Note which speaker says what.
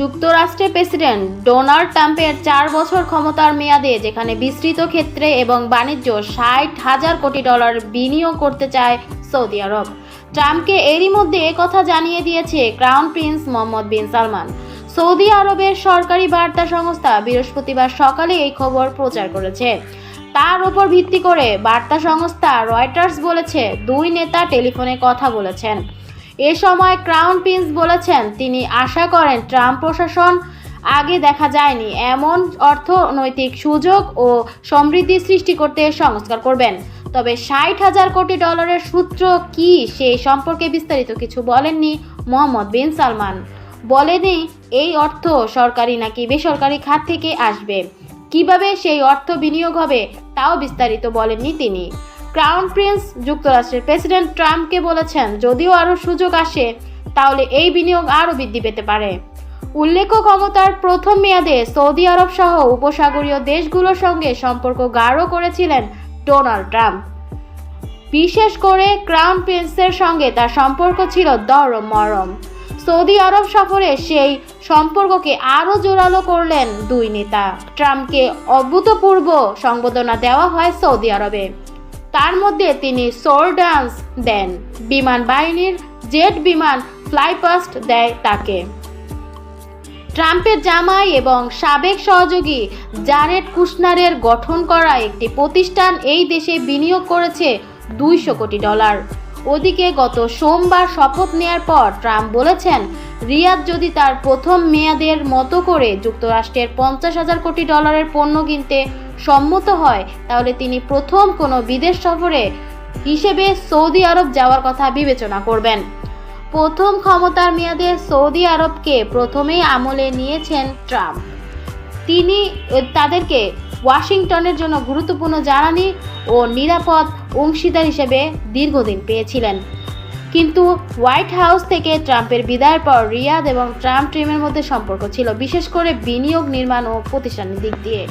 Speaker 1: যুক্তরাষ্ট্রের president Donald ট্রাম্পের চার বছর ক্ষমতার মেয়াদে যেখানে বিস্তৃত ক্ষেত্রে এবং বাণিজ্য ষাট হাজার কোটি ডলার বিনিয়োগ করতে চায় সৌদি আরব। ট্রাম্পকে এরই মধ্যে কথা জানিয়ে দিয়েছে crown prince Mohammed bin Salman. Saudi আরবের সরকারি বার্তা সংস্থা বৃহস্পতিবার সকালে এই খবর প্রচার করেছে। তার উপর ভিত্তি করে বার্তা সংস্থা রয়টার্স বলেছে, দুই নেতা টেলিফোনে কথা বলেছেন। এ সময় ক্রাউন প্রিন্স বলেছেন, তিনি আশা করেন ট্রাম্প প্রশাসন আগে দেখা যায়নি। এমন অর্থনৈতিক সুযোগ ও সমৃদ্ধি সৃষ্টি করতে সংস্কার করবেন। তবে ষাট হাজার কোটি ডলারের সূত্র কি সে সম্পর্কে বিস্তারিত কিছু বলেননি মোহাম্মদ বিন সালমান। বলেনি, এই অর্থ সরকারি নাকি বেসরকারি খাত থেকে আসবে? কীভাবে সেই অর্থ বিনিয়োগ হবে? তাও বিস্তারিত বলেননি তিনি। ক্রাউন প্রিন্স যুক্তরাষ্ট্রের প্রেসিডেন্ট ট্রাম্পকে বলেছেন, যদিও আরও সুযোগ আসে, তাহলে এই বিনিয়োগ আরও বৃদ্ধি পেতে পারে। উল্লেখ্য ক্ষমতার প্রথম মেয়াদে সৌদি আরব সহ উপসাগরীয় দেশগুলোর সঙ্গে সম্পর্ক গাঢ় করেছিলেন ডোনাল্ড ট্রাম্প। বিশেষ করে ক্রাউন প্রিন্সের সঙ্গে তার সম্পর্ক ছিল দরম মরম। সৌদি আরব সফরে সেই সম্পর্ককে আরও জোরালো করলেন দুই নেতা। ট্রাম্পকে অভূতপূর্ব সংবর্ধনা দেওয়া হয় সৌদি আরবে। তার মধ্যে তিনি সোর ডান্স দেন। বিমান বাহিনীর জেট বিমান ফ্লাইপাস্ট দেয় তাকে। ট্রাম্পের জামাই এবং সাবেক সহযোগী জারেড কুশনারের গঠন করা একটি প্রতিষ্ঠান এই দেশে বিনিয়োগ করেছে দুইশো কোটি ডলার। ওদিকে গত সোমবার শপথ নেয়ার পর ট্রাম্প বলেছেন, রিয়াদ যদি তার প্রথম মেয়াদের মতো করে যুক্তরাষ্ট্রের পঞ্চাশ হাজার কোটি ডলারের পণ্য কিনতে সম্মত হয়, তাহলে তিনি প্রথম কোনো বিদেশ সফরে হিসেবে সৌদি আরব যাওয়ার কথা বিবেচনা করবেন। প্রথম ক্ষমতার মেয়াদে সৌদি আরবকে প্রথমেই আমলে নিয়েছেন ট্রাম্প। তিনি তাদেরকে ওয়াশিংটনের জন্য গুরুত্বপূর্ণ জ্বালানি ও নিরাপদ অংশীদার হিসেবে দীর্ঘদিন পেয়েছিলেন। কিন্তু হোয়াইট হাউস থেকে ট্রাম্পের বিদায়ের পর রিয়াদ এবং ট্রাম্প টিমের মধ্যে সম্পর্ক ছিল, বিশেষ করে বিনিয়োগ, নির্মাণ ও প্রতিষ্ঠানের দিক দিয়ে।